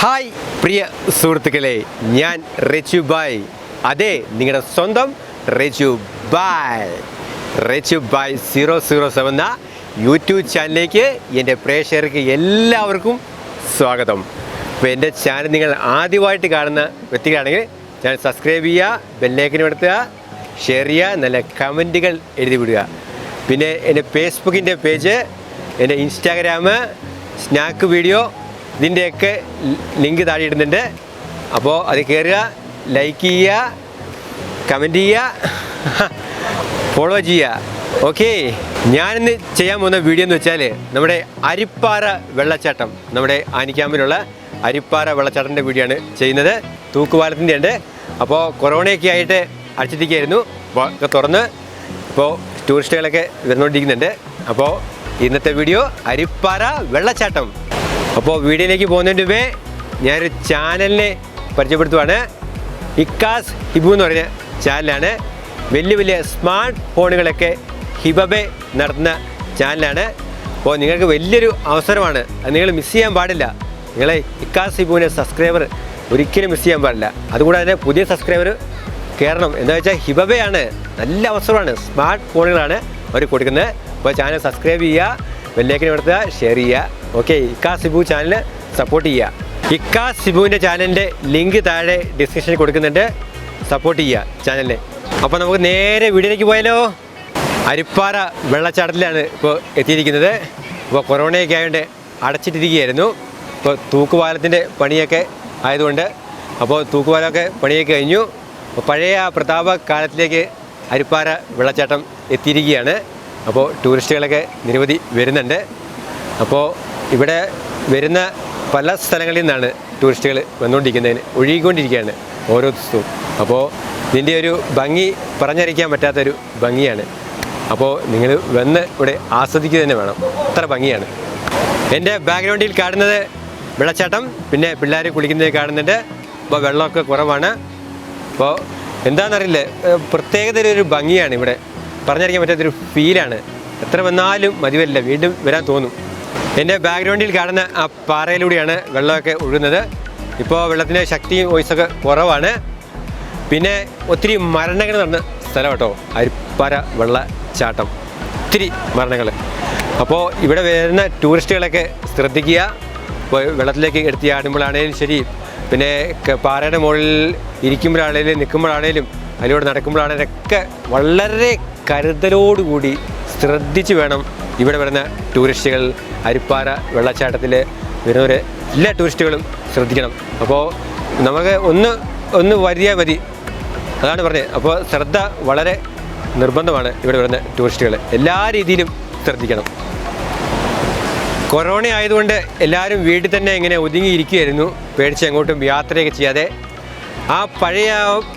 Hi പ്രിയ സുഹൃത്തുക്കളെ. ഞാൻ Rechu bye. അതെ നിങ്ങളുടെ സ്വന്തം റെച്ചു ബായ്. റെച്ചു ബായ് സീറോ സീറോ സെവൻ എന്ന യൂട്യൂബ് ചാനലിലേക്ക് എന്റെ പ്രേക്ഷകർക്ക് എല്ലാവർക്കും സ്വാഗതം. അപ്പോൾ എന്റെ ചാനൽ നിങ്ങൾ ആദ്യമായിട്ട് കാണുന്ന വ്യക്തികളാണെങ്കിൽ ചാനൽ സബ്സ്ക്രൈബ് ചെയ്യുക ബെല്ലേക്കിന് എടുത്തുക ഷെയർ ചെയ്യുക നല്ല കമന്റുകൾ എഴുതി വിടുക പിന്നെ എന്റെ ഫേസ്ബുക്കിന്റെ പേജ് എന്റെ ഇൻസ്റ്റാഗ്രാം സ്നാക്ക് വീഡിയോ ഇതിന്റെയൊക്കെ ലിങ്ക് താഴെ ഇടുന്നുണ്ട്. അപ്പോൾ അത് കയറുക ലൈക്ക് ചെയ്യുക കമന്റ് ചെയ്യുക ഫോളോ ചെയ്യുക. ഓക്കെ ഞാനിന്ന് ചെയ്യാൻ പോകുന്ന വീഡിയോ എന്ന് വെച്ചാൽ നമ്മുടെ അരിപ്പാറ വെള്ളച്ചാട്ടം നമ്മുടെ ആനിക്കാമ്പിലുള്ള അരിപ്പാറ വെള്ളച്ചാട്ടത്തിന്റെ വീഡിയോ ആണ് ചെയ്യുന്നത്. തൂക്കുപാലത്തിന്റെ ഉണ്ട്. അപ്പോൾ കൊറോണയൊക്കെ ആയിട്ട് അടിച്ചിരിക്കുകയായിരുന്നു ഒക്കെ തുറന്ന് ഇപ്പോൾ ടൂറിസ്റ്റുകളൊക്കെ വരുന്നുകൊണ്ടിരിക്കുന്നുണ്ട് അപ്പോൾ ഇന്നത്തെ വീഡിയോ അരിപ്പാറ വെള്ളച്ചാട്ടം. അപ്പോൾ വീഡിയോയിലേക്ക് പോകുന്നതിന് മുമ്പേ ഞാനൊരു ചാനലിനെ പരിചയപ്പെടുത്തുവാണ്. ഇക്കാസ് ഹിബു എന്ന് പറഞ്ഞ ചാനലാണ്. വലിയ വലിയ സ്മാർട്ട് ഫോണുകളൊക്കെ ഹിബബെ നടത്തുന്ന ചാനലാണ്. അപ്പോൾ നിങ്ങൾക്ക് വലിയൊരു അവസരമാണ്. അത് നിങ്ങൾ മിസ് ചെയ്യാൻ പാടില്ല. നിങ്ങളെ ഇക്കാസ് ഹിബുവിന്റെ സബ്സ്ക്രൈബർ ഒരിക്കലും മിസ് ചെയ്യാൻ പാടില്ല. അതുകൂടാതെ തന്നെ പുതിയ സബ്സ്ക്രൈബർ കയറണം. എന്താ വെച്ചാൽ ഹിബബയാണ്. നല്ല അവസരമാണ്. സ്മാർട്ട് ഫോണുകളാണ് അവർ കൊടുക്കുന്നത്. അപ്പോൾ ചാനൽ സബ്സ്ക്രൈബ് ചെയ്യുക. ബെല്ലേക്കിന് കൊടുത്തുക ഷെയർ ചെയ്യുക. ഓക്കെ ഇക്കാ സിബു ചാനൽ സപ്പോർട്ട് ചെയ്യുക. ഇക്കാ സിബുവിന്റെ ചാനലിന്റെ ലിങ്ക് താഴെ ഡിസ്ക്രിപ്ഷനിൽ കൊടുക്കുന്നുണ്ട്. സപ്പോർട്ട് ചെയ്യുക ചാനലിനെ അപ്പോൾ നമുക്ക് നേരെ വീടിലേക്ക് പോയാലോ? അരിപ്പാറ വെള്ളച്ചാട്ടത്തിലാണ് ഇപ്പോൾ എത്തിയിരിക്കുന്നത്. ഇപ്പോൾ കൊറോണയൊക്കെ ആയതുകൊണ്ട് അടച്ചിട്ടിരിക്കുകയായിരുന്നു. ഇപ്പോൾ തൂക്കുപാലത്തിന്റെ പണിയൊക്കെ ആയതുകൊണ്ട് അപ്പോൾ തൂക്കുപാലമൊക്കെ പണിയൊക്കെ കഴിഞ്ഞു. പഴയ ആ പ്രതാപ കാലത്തിലേക്ക് അരിപ്പാറ വെള്ളച്ചാട്ടം എത്തിയിരിക്കുകയാണ്. അപ്പോൾ ടൂറിസ്റ്റുകളൊക്കെ നിരവധി വരുന്നുണ്ട്. അപ്പോൾ ഇവിടെ വരുന്ന പല സ്ഥലങ്ങളിൽ നിന്നാണ് ടൂറിസ്റ്റുകൾ വന്നുകൊണ്ടിരിക്കുന്നതിന് ഒഴുകിക്കൊണ്ടിരിക്കുകയാണ് ഓരോ ദിവസവും. അപ്പോൾ ഇതിന്റെ ഒരു ഭംഗി പറഞ്ഞറിയിക്കാൻ പറ്റാത്തൊരു ഭംഗിയാണ്. അപ്പോൾ നിങ്ങൾ വന്ന് ഇവിടെ ആസ്വദിക്കുക തന്നെ വേണം. അത്ര ഭംഗിയാണ്. എന്റെ ബാക്ക്ഗ്രൗണ്ടിൽ കാണുന്നത് വെള്ളച്ചാട്ടം പിന്നെ പിള്ളേർ കുളിക്കുന്നത് കാണുന്നുണ്ട്. അപ്പോൾ വെള്ളമൊക്കെ കുറവാണ്. അപ്പോൾ എന്താണെന്നറിയില്ല. പ്രത്യേകതയൊരു ഭംഗിയാണ് ഇവിടെ. പറഞ്ഞറിയിക്കാൻ പറ്റാത്തൊരു ഫീലാണ് എത്ര വന്നാലും മതിവരില്ല വീണ്ടും വരാൻ തോന്നും. എന്റെ ബാക്ക്ഗ്രൗണ്ടിൽ കാണുന്ന ആ പാറയിലൂടെയാണ് വെള്ളമൊക്കെ ഒഴുകുന്നത്. ഇപ്പോൾ വെള്ളത്തിന്റെ ശക്തിയും വോയിസൊക്കെ കുറവാണ്. പിന്നെ ഒത്തിരി മരണങ്ങൾ നടന്ന സ്ഥലം കേട്ടോ. അരിപ്പാറ വെള്ളച്ചാട്ടം. ഒത്തിരി മരണങ്ങൾ. അപ്പോൾ ഇവിടെ വരുന്ന ടൂറിസ്റ്റുകളൊക്കെ ശ്രദ്ധിക്കുക. വെള്ളത്തിലേക്ക് എടുത്ത് ശരി. പിന്നെ പാറയുടെ മുകളിൽ ഇരിക്കുമ്പോഴാണേലും നിൽക്കുമ്പോഴാണേലും അതിലൂടെ നടക്കുമ്പോഴാണേലും ഒക്കെ വളരെ കരുതലോടുകൂടി ശ്രദ്ധിച്ച് വേണം ഇവിടെ വരുന്ന ടൂറിസ്റ്റുകൾ അരിപ്പാറ വെള്ളച്ചാട്ടത്തിൽ വരുന്നവർ എല്ലാ ടൂറിസ്റ്റുകളും ശ്രദ്ധിക്കണം. അപ്പോൾ നമുക്ക് ഒന്ന് ഒന്ന് വരിയാൽ മതി. അതാണ് പറഞ്ഞത് അപ്പോൾ ശ്രദ്ധ വളരെ നിർബന്ധമാണ് ഇവിടെ വരുന്ന ടൂറിസ്റ്റുകൾ എല്ലാ രീതിയിലും ശ്രദ്ധിക്കണം. കൊറോണ ആയതുകൊണ്ട് എല്ലാവരും വീട്ടിൽ തന്നെ ഇങ്ങനെ ഒതുങ്ങിയിരിക്കുകയായിരുന്നു. പേടിച്ച് എങ്ങോട്ടും യാത്രയൊക്കെ ചെയ്യാതെ. ആ പഴയ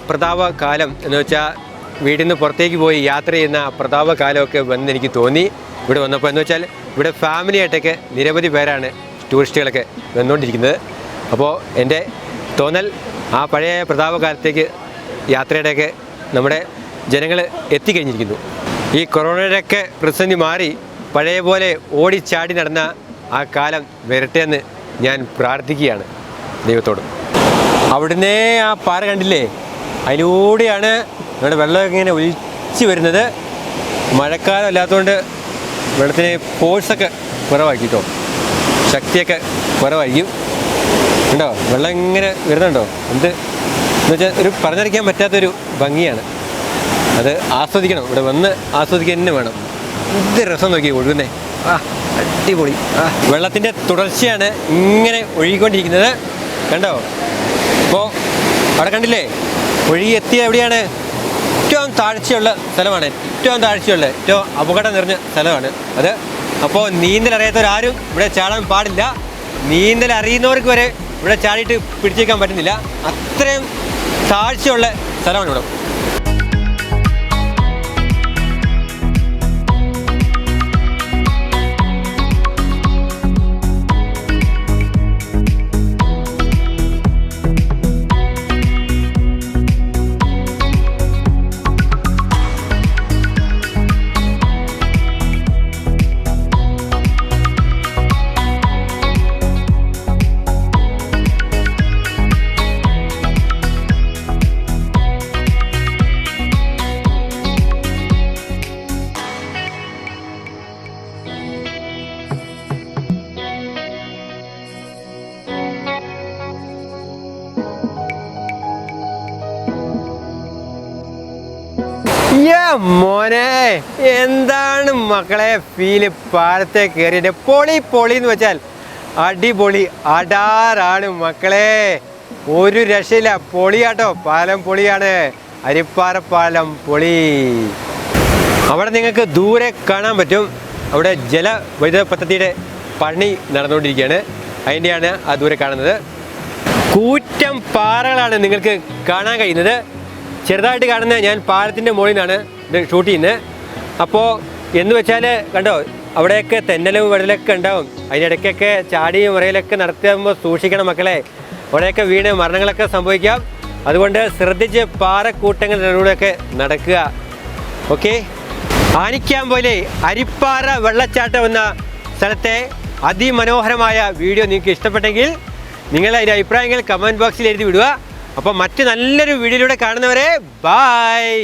പ്രതാപ കാലം എന്ന് വെച്ചാൽ വീട്ടിൽ നിന്ന് പുറത്തേക്ക് പോയി യാത്ര ചെയ്യുന്ന പ്രതാപകാലമൊക്കെ പ്രതാപ കാലമൊക്കെ വന്ന് എനിക്ക് തോന്നി. ഇവിടെ വന്നപ്പോൾ എന്ന് വെച്ചാൽ ഇവിടെ ഫാമിലി ആയിട്ടൊക്കെ നിരവധി പേരാണ് ടൂറിസ്റ്റുകളൊക്കെ വന്നുകൊണ്ടിരിക്കുന്നത്. അപ്പോൾ എന്റെ തോന്നൽ ആ പഴയ പ്രതാപ കാലത്തേക്ക് യാത്രയുടെയൊക്കെ നമ്മുടെ ജനങ്ങൾ എത്തിക്കഴിഞ്ഞിരിക്കുന്നു. ഈ കൊറോണയുടെയൊക്കെ പ്രതിസന്ധി മാറി പഴയ പോലെ ഓടിച്ചാടി നടന്ന ആ കാലം വരട്ടെ എന്ന് ഞാൻ പ്രാർത്ഥിക്കുകയാണ് ദൈവത്തോട്. അവിടുന്ന് ആ പാറ കണ്ടില്ലേ? അതിലൂടെയാണ് നമ്മുടെ വെള്ളം ഇങ്ങനെ ഒഴിച്ച് വരുന്നത് മഴക്കാലം അല്ലാത്തതുകൊണ്ട് വെള്ളത്തിന് ഫോഴ്സൊക്കെ കുറവാക്കി കേട്ടോ ശക്തിയൊക്കെ കുറവായിരിക്കും. ഉണ്ടോ വെള്ളം ഇങ്ങനെ വരുന്നുണ്ടോ? എന്ത്? എന്ന് വെച്ചാൽ ഒരു പറഞ്ഞറിയിക്കാൻ പറ്റാത്തൊരു ഭംഗിയാണ്. അത് ആസ്വദിക്കണം. ഇവിടെ വന്ന് ആസ്വദിക്കാൻ തന്നെ വേണം. എന്ത് രസം നോക്കി ഒഴുകുന്നേ. ആ അടിപൊളി. ആ വെള്ളത്തിന്റെ തുടർച്ചയാണ് ഇങ്ങനെ ഒഴുകിക്കൊണ്ടിരിക്കുന്നത്. കണ്ടോ? അപ്പോൾ അവിടെ കണ്ടില്ലേ? ഒഴുകി എത്തിയ എവിടെയാണ്? ഏറ്റവും താഴ്ചയുള്ള സ്ഥലമാണ്. ഏറ്റവും താഴ്ചയുള്ള ഏറ്റവും അപകടം നിറഞ്ഞ സ്ഥലമാണ് അത്. അപ്പോൾ നീന്തൽ അറിയാത്തവരാരും ഇവിടെ ചാടാൻ പാടില്ല. നീന്തൽ അറിയുന്നവർക്ക് വരെ ഇവിടെ ചാടിയിട്ട് പിടിച്ചേക്കാൻ പറ്റുന്നില്ല. അത്രയും താഴ്ചയുള്ള സ്ഥലമാണ് ഇവിടെ. മോനെ എന്താണ് മക്കളെ ഫീൽ പാലത്തെ കയറിയിട്ട് പൊളി പൊളി എന്ന് വെച്ചാൽ അടിപൊളി അടാറാണ് മക്കളെ. ഒരു രക്ഷയില്ല പൊളിയാട്ടോ. പാലം പൊളിയാണ്. അരിപ്പാറ പാലം പൊളി. അവിടെ നിങ്ങൾക്ക് ദൂരെ കാണാൻ പറ്റും. അവിടെ ജലവൈദ്യുത പദ്ധതിയുടെ പണി നടന്നുകൊണ്ടിരിക്കുകയാണ്. അതിന്റെയാണ് ആ ദൂരെ കാണുന്നത്. കൂറ്റം പാറകളാണ് നിങ്ങൾക്ക് കാണാൻ കഴിയുന്നത്. ചെറുതായിട്ട് കാണുന്ന ഞാൻ പാലത്തിന്റെ മുകളിൽ നിന്നാണ് ഇത് ഷൂട്ട് ചെയ്യുന്നത്. അപ്പോൾ എന്ന് വെച്ചാൽ കണ്ടോ അവിടെയൊക്കെ തെന്നലും വെടലൊക്കെ ഉണ്ടാവും. അതിനിടയ്ക്കൊക്കെ ചാടിയും മുറയിലൊക്കെ നടത്തുമ്പോൾ സൂക്ഷിക്കണം മക്കളെ. അവിടെയൊക്കെ വീണ് മരണങ്ങളൊക്കെ സംഭവിക്കാം. അതുകൊണ്ട് ശ്രദ്ധിച്ച് പാറക്കൂട്ടങ്ങളിലൂടെയൊക്കെ നടക്കുക. ഓക്കെ? ആനിക്കാൻ പോലെ അരിപ്പാറ വെള്ളച്ചാട്ടം എന്ന സ്ഥലത്തെ അതിമനോഹരമായ വീഡിയോ നിങ്ങൾക്ക് ഇഷ്ടപ്പെട്ടെങ്കിൽ നിങ്ങൾ അതിന്റെ അഭിപ്രായങ്ങൾ കമന്റ് ബോക്സിൽ എഴുതി വിടുക. അപ്പോൾ മറ്റ് നല്ലൊരു വീഡിയോയിലൂടെ കാണുന്നവരെ ബായ്